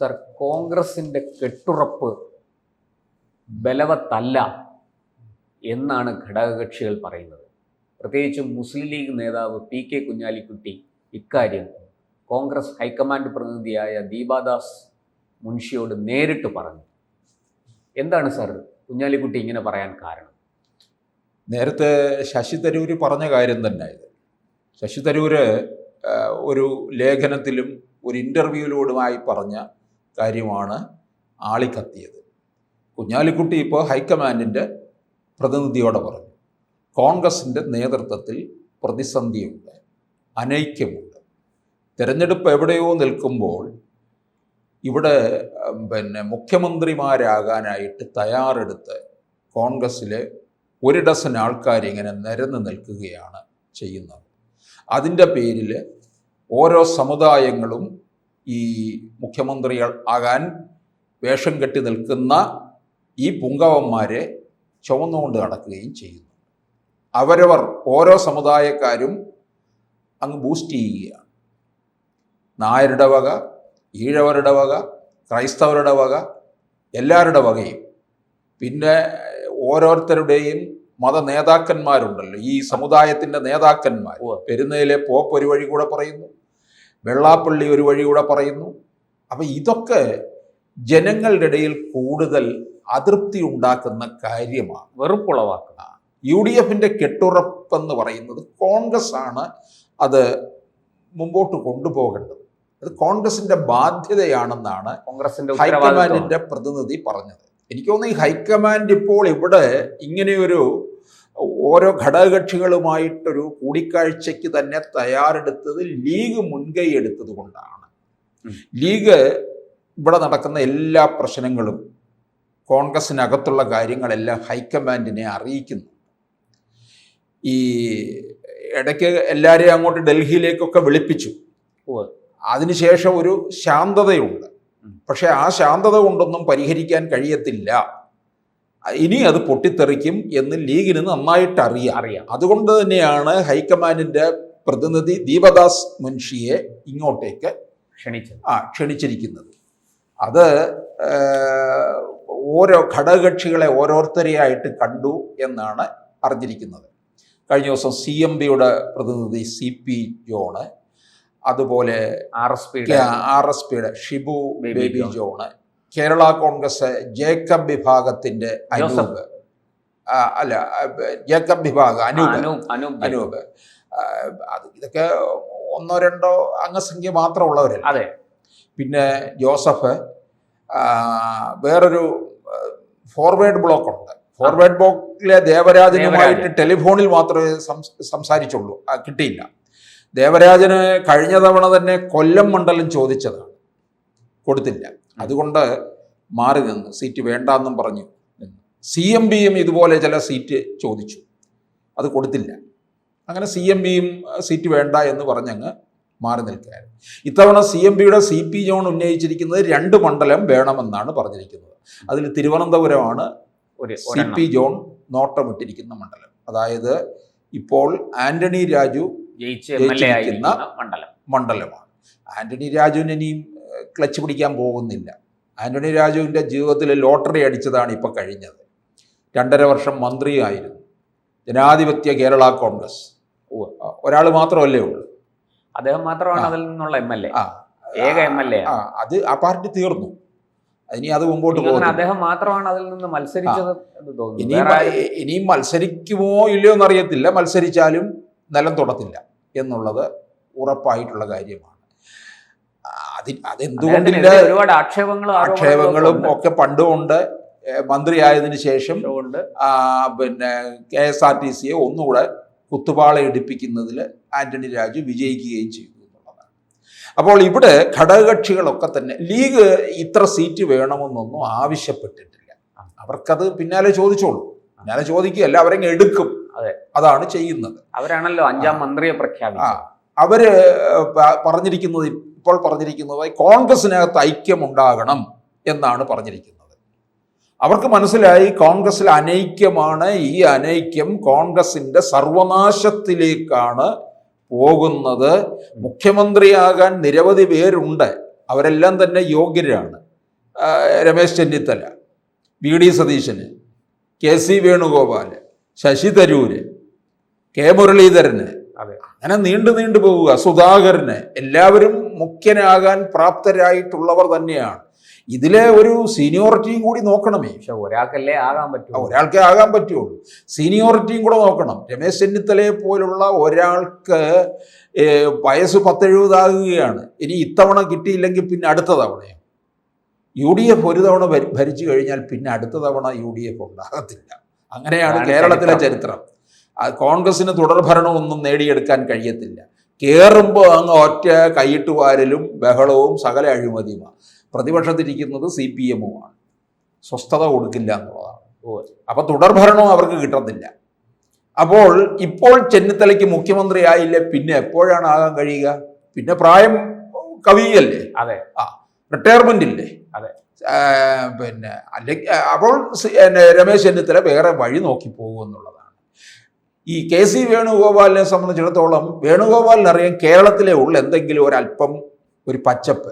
Sir കോൺഗ്രസിന്റെ കെട്ടുറപ്പ് ബലവത്തല്ല എന്നാണ് ഘടകകക്ഷികൾ പറയുന്നത്. പ്രത്യേകിച്ചും മുസ്ലിം ലീഗ് നേതാവ് പി കെ കുഞ്ഞാലിക്കുട്ടി ഇക്കാര്യം കോൺഗ്രസ് ഹൈക്കമാൻഡ് പ്രതിനിധിയായ ദീപാദാസ് മുൻഷിയോട് നേരിട്ട് പറഞ്ഞു. എന്താണ് സർ കുഞ്ഞാലിക്കുട്ടി ഇങ്ങനെ പറയാൻ കാരണം? നേരത്തെ ശശി തരൂർ പറഞ്ഞ കാര്യം തന്നെ ഇത്. ശശി തരൂര് ഒരു ലേഖനത്തിലും ഒരു ഇന്റർവ്യൂവിലൂടുമായി പറഞ്ഞ കാര്യമാണ് ആളിക്കത്തിയത്. കുഞ്ഞാലിക്കുട്ടി ഇപ്പോൾ ഹൈക്കമാൻഡിന്റെ പ്രതിനിധിയോടെ പറഞ്ഞു. കോൺഗ്രസിന്റെ നേതൃത്വത്തിൽ പ്രതിസന്ധിയുണ്ട് അനൈക്യമുണ്ട്. തിരഞ്ഞെടുപ്പ് എവിടെയോ നിൽക്കുമ്പോൾ ഇവിടെ പിന്നെ മുഖ്യമന്ത്രിമാരാകാനായിട്ട് തയ്യാറെടുത്ത് കോൺഗ്രസ്സിലെ ഒരു ഡസൻ ആൾക്കാർ ഇങ്ങനെ നിരന്ന് നിൽക്കുകയാണ് ചെയ്യുന്നത്. അതിന്റെ പേരിൽ ഓരോ സമുദായങ്ങളും ഈ മുഖ്യമന്ത്രികൾ ആകാൻ വേഷം കെട്ടി നിൽക്കുന്ന ഈ പുങ്കവന്മാരെ ചുവന്നുകൊണ്ട് നടക്കുകയും ചെയ്യുന്നു. അവരവർ ഓരോ സമുദായക്കാരും അങ്ങ് ബൂസ്റ്റ് ചെയ്യുകയാണ്. നായരുടെ വക ഈഴവരുടെ വക ക്രൈസ്തവരുടെ വക എല്ലാവരുടെ വകയും. പിന്നെ ഓരോരുത്തരുടെയും മത നേതാക്കന്മാരുണ്ടല്ലോ. ഈ സമുദായത്തിന്റെ നേതാക്കന്മാർ. പെരുന്നയിലെ പോപ്പ് ഒരു വഴി കൂടെ പറയുന്നു. വെള്ളാപ്പള്ളി ഒരു വഴി കൂടെ പറയുന്നു. അപ്പം ഇതൊക്കെ ജനങ്ങളുടെ ഇടയിൽ കൂടുതൽ അതൃപ്തി ഉണ്ടാക്കുന്ന കാര്യമാണ്. വെറുപ്പുളവാക്കുക യു ഡി എഫിന്റെ കെട്ടുറപ്പെന്ന് പറയുന്നത് കോൺഗ്രസ് ആണ് അത് മുമ്പോട്ട് കൊണ്ടുപോകേണ്ടത്. അത് കോൺഗ്രസിന്റെ ബാധ്യതയാണെന്നാണ് കോൺഗ്രസിന്റെ ഹൈക്കമാൻഡിന്റെ പ്രതിനിധി പറഞ്ഞത്. എനിക്ക് തോന്നുന്നു ഈ ഹൈക്കമാൻഡ് ഇപ്പോൾ ഇവിടെ ഇങ്ങനെയൊരു ഓരോ ഘടകകക്ഷികളുമായിട്ടൊരു കൂടിക്കാഴ്ചയ്ക്ക് തന്നെ തയ്യാറെടുത്തത് ലീഗ് മുൻകൈ എടുത്തത് കൊണ്ടാണ്. ലീഗ് ഇവിടെ നടക്കുന്ന എല്ലാ പ്രശ്നങ്ങളും കോൺഗ്രസിനകത്തുള്ള കാര്യങ്ങളെല്ലാം ഹൈക്കമാൻഡിനെ അറിയിക്കുന്നു. ഈ ഇടയ്ക്ക് എല്ലാവരെയും അങ്ങോട്ട് ഡൽഹിയിലേക്കൊക്കെ വിളിപ്പിച്ചു. അതിനുശേഷം ഒരു ശാന്തതയുണ്ട്. പക്ഷേ പക്ഷെ ആ ശാന്തത കൊണ്ടൊന്നും പരിഹരിക്കാൻ കഴിയത്തില്ല. ഇനി അത് പൊട്ടിത്തെറിക്കും എന്ന് ലീഗിന് നന്നായിട്ട് അറിയാം. അറിയാം. അതുകൊണ്ട് തന്നെയാണ് ഹൈക്കമാൻഡിന്റെ പ്രതിനിധി ദീപദാസ് മുൻഷിയെ ഇങ്ങോട്ടേക്ക് ക്ഷണിച്ചത്. ആ ക്ഷണിച്ചിരിക്കുന്നത്. അത് ഓരോ ഘടകകക്ഷികളെ ഓരോരുത്തരെയായിട്ട് കണ്ടു എന്നാണ് അറിഞ്ഞിരിക്കുന്നത്. കഴിഞ്ഞ ദിവസം സി എം ബിയുടെ പ്രതിനിധി സി പി ജോണ് അതുപോലെ ആർ എസ് പിയുടെ ആർ എസ് പിയുടെ Shibu baby. John Kerala Congress Jacob വിഭാഗത്തിന്റെ. അനൂപ്. അല്ല ജേക്കബ് വിഭാഗം അനൂപ്. അനൂപ് അത് ഇതൊക്കെ ഒന്നോ രണ്ടോ അംഗസംഖ്യ മാത്രമുള്ളവരല്ല അതെ. പിന്നെ ജോസഫ് വേറൊരു ഫോർവേഡ് ബ്ലോക്ക് ഉണ്ട്. ഫോർവേഡ് ബ്ലോക്കിലെ ദേവരാജനുമായിട്ട് ടെലിഫോണിൽ മാത്രമേ സംസ് സംസാരിച്ചുള്ളൂ. കിട്ടിയില്ല. ദേവരാജന് കഴിഞ്ഞ തവണ തന്നെ കൊല്ലം മണ്ഡലം ചോദിച്ചതാണ്. കൊടുത്തില്ല. അതുകൊണ്ട് മാറി നിന്ന് സീറ്റ് വേണ്ടാന്നും പറഞ്ഞു സി എം ബിയും ഇതുപോലെ ചില സീറ്റ് ചോദിച്ചു. അത് കൊടുത്തില്ല. അങ്ങനെ സി എം ബിയും സീറ്റ് വേണ്ട എന്ന് പറഞ്ഞങ്ങ് മാറി നിൽക്കുകയായിരുന്നു. ഇത്തവണ സി എം പിയുടെ സി പി ജോൺ ഉന്നയിച്ചിരിക്കുന്നത് രണ്ട് മണ്ഡലം വേണമെന്നാണ് പറഞ്ഞിരിക്കുന്നത്. അതിൽ തിരുവനന്തപുരമാണ് ഒരു സി. പി ജോൺ നോട്ടമിട്ടിരിക്കുന്ന മണ്ഡലം. അതായത് ഇപ്പോൾ ആന്റണി രാജു ജയിച്ചിരിക്കുന്ന മണ്ഡലം. മണ്ഡലമാണ്. ആന്റണി രാജുവിന് ഇനിയും ക്ലച്ച് പിടിക്കാൻ പോകുന്നില്ല. ആന്റണി രാജുവിന്റെ ജീവിതത്തിൽ ലോട്ടറി അടിച്ചതാണ് ഇപ്പോൾ കഴിഞ്ഞത്. രണ്ടര വർഷം മന്ത്രിയായിരുന്നു. ജനാധിപത്യ കേരള കോൺഗ്രസ്. ഒരാൾ മാത്രമല്ലേ ഉള്ളൂ. അദ്ദേഹം മാത്രമാണ് അതിൽ നിന്നുള്ള എം എൽ എ. ആ. ഏക എം എൽ എ അത് ആ പാർട്ടി തീർന്നു. ഇനി അത് മുമ്പോട്ട് പോകുന്നു അദ്ദേഹം മാത്രമാണ് അതിൽ നിന്ന് മത്സരിച്ചത് ഇനിയും മത്സരിക്കുമോ ഇല്ലയോ എന്നറിയത്തില്ല. മത്സരിച്ചാലും നിലം തൊടത്തില്ല എന്നുള്ളത് ഉറപ്പായിട്ടുള്ള കാര്യമാണ്. അതെന്തുകൊണ്ടില്ല ഒരുപാട് ആക്ഷേപങ്ങളും ആക്ഷേപങ്ങളും ഒക്കെ പണ്ടുകൊണ്ട് മന്ത്രിയായതിനു ശേഷം കൊണ്ട് പിന്നെ കെ എസ് ആർ ടി സിയെ ഒന്നുകൂടെ കുത്തുപാള എടുപ്പിക്കുന്നതിൽ ആന്റണി രാജു വിജയിക്കുകയും ചെയ്തു എന്നുള്ളതാണ്. അപ്പോൾ ഇവിടെ ഘടകകക്ഷികളൊക്കെ തന്നെ ലീഗ് ഇത്ര സീറ്റ് വേണമെന്നൊന്നും ആവശ്യപ്പെട്ടിട്ടില്ല. അവർക്കത് പിന്നാലെ ചോദിച്ചോളൂ. പിന്നാലെ ചോദിക്കുകയല്ല അവരങ്ങ് എടുക്കും. അതെ. അതാണ് ചെയ്യുന്നത്. അവരാണല്ലോ അഞ്ചാം മന്ത്രിയെ പ്രഖ്യാപിച്ചത്. അവർ പ- പറഞ്ഞിരിക്കുന്നത് ഇപ്പോൾ പറഞ്ഞിരിക്കുന്നത് കോൺഗ്രസിനകത്ത് ഐക്യമുണ്ടാകണം എന്നാണ് പറഞ്ഞിരിക്കുന്നത്. അവർക്ക് മനസ്സിലായി കോൺഗ്രസിൽ അനൈക്യമാണ്. ഈ അനൈക്യം കോൺഗ്രസിന്റെ സർവനാശത്തിലേക്കാണ് പോകുന്നത്. മുഖ്യമന്ത്രിയാകാൻ നിരവധി പേരുണ്ട്. അവരെല്ലാം തന്നെ യോഗ്യരാണ്. Ramesh Chennithala V D Satheesan K C Venugopal Shashi Tharoor K Muraleedharan അങ്ങനെ നീണ്ടു നീണ്ടു പോവുക. സുധാകരന് എല്ലാവരും മുഖ്യനാകാൻ പ്രാപ്തരായിട്ടുള്ളവർ തന്നെയാണ്. ഇതിലെ ഒരു സീനിയോറിറ്റിയും കൂടി നോക്കണമേ പക്ഷെ ഒരാൾക്കല്ലേ ആകാൻ പറ്റൂ. ഒരാൾക്കേ ആകാൻ പറ്റുള്ളൂ. സീനിയോറിറ്റിയും കൂടെ നോക്കണം. രമേശ് ചെന്നിത്തലയെ പോലുള്ള ഒരാൾക്ക് വയസ്സ് പത്തെഴുപതാകുകയാണ്. ഇനി ഇത്തവണ കിട്ടിയില്ലെങ്കിൽ പിന്നെ അടുത്ത തവണയോ. യു ഡി എഫ് ഒരു തവണ ഭരി- ഭരിച്ചു കഴിഞ്ഞാൽ പിന്നെ അടുത്ത തവണ യു ഡി എഫ് ഉണ്ടാകത്തില്ല. അങ്ങനെയാണ് കേരളത്തിലെ ചരിത്രം. കോൺഗ്രസിന് തുടർഭരണമൊന്നും നേടിയെടുക്കാൻ കഴിയത്തില്ല. കയറുമ്പോൾ അങ്ങ് ഒറ്റ കൈയിട്ട് വാരലും ബഹളവും സകല അഴിമതിയുമാണ്. പ്രതിപക്ഷത്തിരിക്കുന്നത് സി പി എമ്മുമാണ്. സ്വസ്ഥത കൊടുക്കില്ല എന്നുള്ളതാണ്. അപ്പോൾ അപ്പൊ തുടർഭരണവും അവർക്ക് കിട്ടത്തില്ല. അപ്പോൾ ഇപ്പോൾ ചെന്നിത്തലയ്ക്ക് മുഖ്യമന്ത്രി ആയില്ല പിന്നെ എപ്പോഴാണ് ആകാൻ കഴിയുക? പിന്നെ പ്രായം കവിയല്ലേ അതെ. ആ റിട്ടയർമെന്റ് ഇല്ലേ അതെ. പിന്നെ അല്ലെങ്കിൽ അപ്പോൾ രമേശ് ചെന്നിത്തല വേറെ വഴി നോക്കി പോകുമെന്നുള്ളതാണ്. ഈ കെ സി വേണുഗോപാലിനെ സംബന്ധിച്ചിടത്തോളം വേണുഗോപാലിനറിയാം കേരളത്തിലെ ഉള്ള എന്തെങ്കിലും ഒരല്പം ഒരു പച്ചപ്പ്.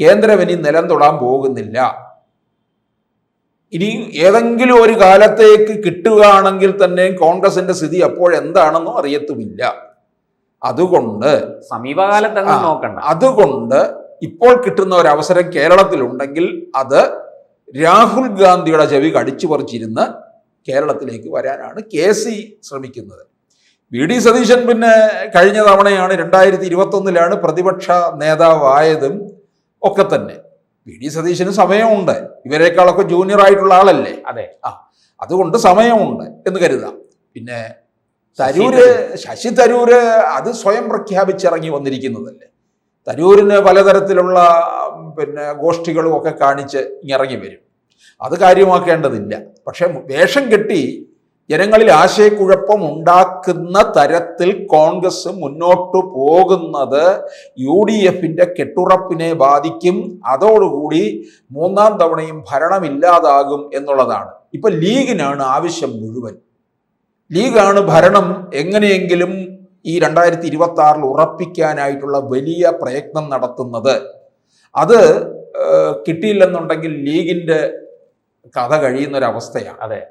കേന്ദ്രം ഇനി നിലം തൊടാൻ പോകുന്നില്ല. ഇനി ഏതെങ്കിലും ഒരു കാലത്തേക്ക് കിട്ടുകയാണെങ്കിൽ തന്നെ കോൺഗ്രസിന്റെ സ്ഥിതി അപ്പോഴെന്താണെന്നും അറിയത്തുമില്ല. അതുകൊണ്ട് സമീപകാലത്ത്. നോക്കണ്ട. അതുകൊണ്ട് ഇപ്പോൾ കിട്ടുന്ന ഒരു അവസരം കേരളത്തിലുണ്ടെങ്കിൽ അത് രാഹുൽ ഗാന്ധിയുടെ ചെവി കടിച്ചു പറിച്ചിരുന്ന് കേരളത്തിലേക്ക് വരാനാണ് കെ സി ശ്രമിക്കുന്നത്. വി ഡി സതീശൻ പിന്നെ കഴിഞ്ഞ തവണയാണ് രണ്ടായിരത്തി ഇരുപത്തൊന്നിലാണ് പ്രതിപക്ഷ നേതാവായതും ഒക്കെ തന്നെ. വി ഡി സതീശന് സമയമുണ്ട്. ഇവരെക്കാളൊക്കെ ജൂനിയർ ആയിട്ടുള്ള ആളല്ലേ? അതെ. ആ അതുകൊണ്ട് സമയമുണ്ട് എന്ന് കരുതാം. പിന്നെ തരൂര് ശശി തരൂര് അത് സ്വയം പ്രഖ്യാപിച്ചിറങ്ങി വന്നിരിക്കുന്നതല്ലേ? തരൂരിന് പലതരത്തിലുള്ള പിന്നെ ഗോഷ്ഠികളും ഒക്കെ കാണിച്ച് ഇറങ്ങി വരും. അത് കാര്യമാക്കേണ്ടതില്ല. പക്ഷെ വേഷം കെട്ടി ജനങ്ങളിൽ ആശയക്കുഴപ്പം ഉണ്ടാക്കുന്ന തരത്തിൽ കോൺഗ്രസ് മുന്നോട്ട് പോകുന്നത് യു ഡി എഫിന്റെ കെട്ടുറപ്പിനെ ബാധിക്കും. അതോടുകൂടി മൂന്നാം തവണയും ഭരണമില്ലാതാകും എന്നുള്ളതാണ്. ഇപ്പൊ ലീഗിനാണ് ആവശ്യം മുഴുവൻ. ലീഗാണ് ഭരണം എങ്ങനെയെങ്കിലും ഈ രണ്ടായിരത്തി ഇരുപത്തി ആറിൽ ഉറപ്പിക്കാനായിട്ടുള്ള വലിയ പ്രയത്നം നടത്തുന്നത്. അത് കിട്ടിയില്ലെന്നുണ്ടെങ്കിൽ ലീഗിന്റെ കഥ കഴിയുന്നൊരവസ്ഥയാണ്. അതെ.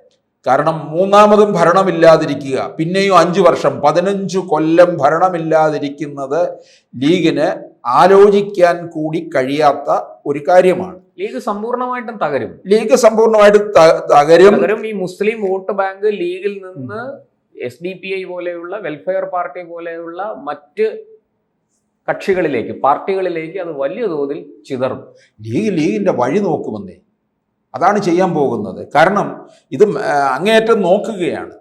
കാരണം മൂന്നാമതും ഭരണമില്ലാതിരിക്കുക പിന്നെയും അഞ്ചു വർഷം പതിനഞ്ചു കൊല്ലം ഭരണമില്ലാതിരിക്കുന്നത് ലീഗിന് ആലോചിക്കാൻ കൂടി കഴിയാത്ത ഒരു കാര്യമാണ്. ലീഗ് സമ്പൂർണമായിട്ടും തകരും. ലീഗ് സമ്പൂർണമായിട്ടും തകരും. തകരും. ഈ മുസ്ലിം വോട്ട് ബാങ്ക് ലീഗിൽ നിന്ന് എസ് ഡി പി ഐ പോലെയുള്ള വെൽഫെയർ പാർട്ടി പോലെയുള്ള മറ്റ് കക്ഷികളിലേക്ക് പാർട്ടികളിലേക്ക് അത് വലിയ തോതിൽ ചിതറും. ലീഗ് ലീഗിന്റെ വഴി നോക്കുമെന്നേ. അതാണ് ചെയ്യാൻ പോകുന്നത്. കാരണം ഇത് അങ്ങേയറ്റം നോക്കുകയാണ്.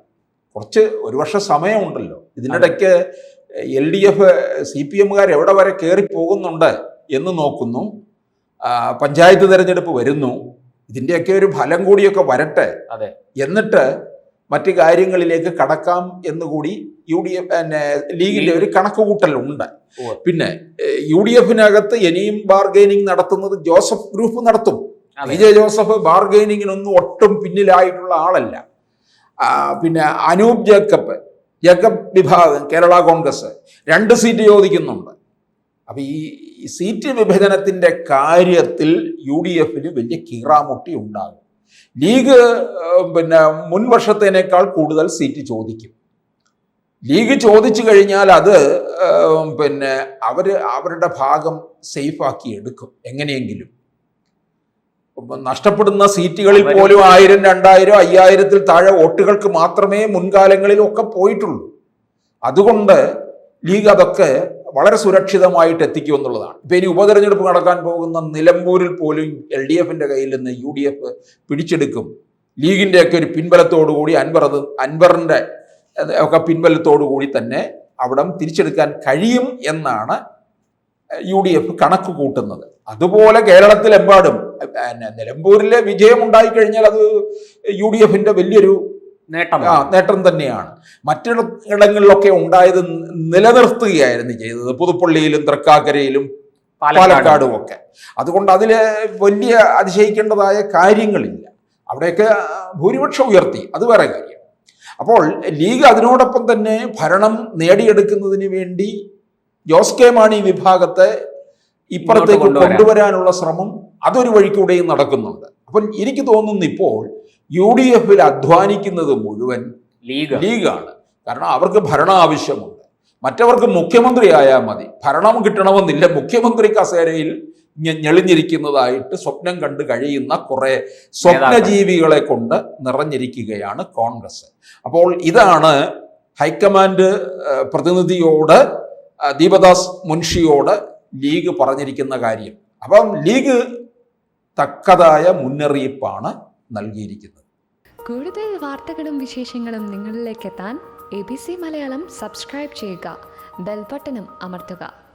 കുറച്ച് ഒരു വർഷം സമയമുണ്ടല്ലോ. ഇതിനിടയ്ക്ക് L D F C P എമ്മുകാർ എവിടെ വരെ കയറി പോകുന്നുണ്ട് എന്ന് നോക്കുന്നു. പഞ്ചായത്ത് തെരഞ്ഞെടുപ്പ് വരുന്നു. ഇതിന്റെയൊക്കെ ഒരു ഫലം കൂടിയൊക്കെ വരട്ടെ. അതെ. എന്നിട്ട് മറ്റു കാര്യങ്ങളിലേക്ക് കടക്കാം എന്നുകൂടി യു ഡി എഫ് പിന്നെ ലീഗിന്റെ ഒരു കണക്കുകൂട്ടലുണ്ട്. ഉണ്ട് പിന്നെ യു ഡി എഫിനകത്ത് ഇനിയും ബാർഗൈനിങ് നടത്തുന്നത് ജോസഫ് ഗ്രൂപ്പ് നടത്തും. പി ജെ ജോസഫ് ബാർഗൈനിങ്ങിനൊന്നും ഒട്ടും പിന്നിലായിട്ടുള്ള ആളല്ല. പിന്നെ അനൂപ് ജേക്കബ് ജേക്കബ് വിഭാഗം കേരള കോൺഗ്രസ് രണ്ട് സീറ്റ് ചോദിക്കുന്നുണ്ട്. അപ്പം ഈ സീറ്റ് വിഭജനത്തിന്റെ കാര്യത്തിൽ യു ഡി എഫിന് വലിയ കീറാമുട്ടി ഉണ്ടാകും. ലീഗ് പിന്നെ മുൻവർഷത്തേനേക്കാൾ കൂടുതൽ സീറ്റ് ചോദിക്കും. ലീഗ് ചോദിച്ചു കഴിഞ്ഞാൽ അത് പിന്നെ അവർ അവരുടെ ഭാഗം സേഫാക്കി എടുക്കും എങ്ങനെയെങ്കിലും. നഷ്ടപ്പെടുന്ന സീറ്റുകളിൽ പോലും ആയിരം രണ്ടായിരം അയ്യായിരത്തിൽ താഴെ വോട്ടുകൾക്ക് മാത്രമേ മുൻകാലങ്ങളിൽ ഒക്കെ പോയിട്ടുള്ളൂ. അതുകൊണ്ട് ലീഗ് അതൊക്കെ വളരെ സുരക്ഷിതമായിട്ട് എത്തിക്കും എന്നുള്ളതാണ്. ഇപ്പൊ ഇനി ഉപതെരഞ്ഞെടുപ്പ് നടക്കാൻ പോകുന്ന നിലമ്പൂരിൽ പോലും എൽ ഡി എഫിന്റെ കയ്യിൽ നിന്ന് യു ഡി എഫ് പിടിച്ചെടുക്കും. ലീഗിന്റെയൊക്കെ ഒരു പിൻബലത്തോടുകൂടി അൻവർ അത് അൻവറിന്റെ ഒക്കെ പിൻബലത്തോടുകൂടി തന്നെ അവിടം തിരിച്ചെടുക്കാൻ കഴിയും എന്നാണ് യു ഡി എഫ് കണക്ക് കൂട്ടുന്നത്. അതുപോലെ കേരളത്തിലെമ്പാടും നിലമ്പൂരിലെ വിജയം ഉണ്ടായി കഴിഞ്ഞാൽ അത് യു ഡി എഫിന്റെ വലിയൊരു നേട്ടം ആ, നേട്ടം തന്നെയാണ്. മറ്റിടങ്ങളിലൊക്കെ ഉണ്ടായത് നിലനിർത്തുകയായിരുന്നു ചെയ്തത്. പുതുപ്പള്ളിയിലും തൃക്കാക്കരയിലും പാലക്കാടും. ഒക്കെ. അതുകൊണ്ട് അതിൽ വലിയ അതിശയിക്കേണ്ടതായ കാര്യങ്ങളില്ല. അവിടെയൊക്കെ ഭൂരിപക്ഷം ഉയർത്തി. അത് വേറെ കാര്യം. അപ്പോൾ ലീഗ് അതിനോടൊപ്പം തന്നെ ഭരണം നേടിയെടുക്കുന്നതിന് വേണ്ടി ജോസ് കെ മാണി വിഭാഗത്തെ ഇപ്പുറത്തേക്ക് കൊണ്ടുവരാനുള്ള ശ്രമം അതൊരു വഴിക്കൂടെയും നടക്കുന്നുണ്ട്. അപ്പം എനിക്ക് തോന്നുന്നു ഇപ്പോൾ യു ഡി എഫിൽ അധ്വാനിക്കുന്നത് മുഴുവൻ ലീഗ് ലീഗാണ്. കാരണം അവർക്ക് ഭരണം ആവശ്യമുണ്ട്. മറ്റവർക്ക് മുഖ്യമന്ത്രി ആയാൽ മതി. ഭരണം കിട്ടണമെന്നില്ല. മുഖ്യമന്ത്രി കസേരയിൽ ഞെളിഞ്ഞിരിക്കുന്നതായിട്ട് സ്വപ്നം കണ്ട് കഴിയുന്ന കുറെ സ്വപ്നജീവികളെ കൊണ്ട് നിറഞ്ഞിരിക്കുകയാണ് കോൺഗ്രസ്. അപ്പോൾ ഇതാണ് ഹൈക്കമാൻഡ് പ്രതിനിധിയോട് ദീപദാസ് മുൻഷിയോട് ലീഗ് പറഞ്ഞിരിക്കുന്ന കാര്യം. അപ്പം ലീഗ് തക്കതായ മുന്നറിയിപ്പാണ് നൽകിയിരിക്കുന്നത്. കൂടുതൽ വാർത്തകളും വിശേഷങ്ങളും നിങ്ങളിലേക്ക് എത്താൻ A B C Malayalam subscribe ചെയ്യുക. ബെൽബട്ടനും അമർത്തുക.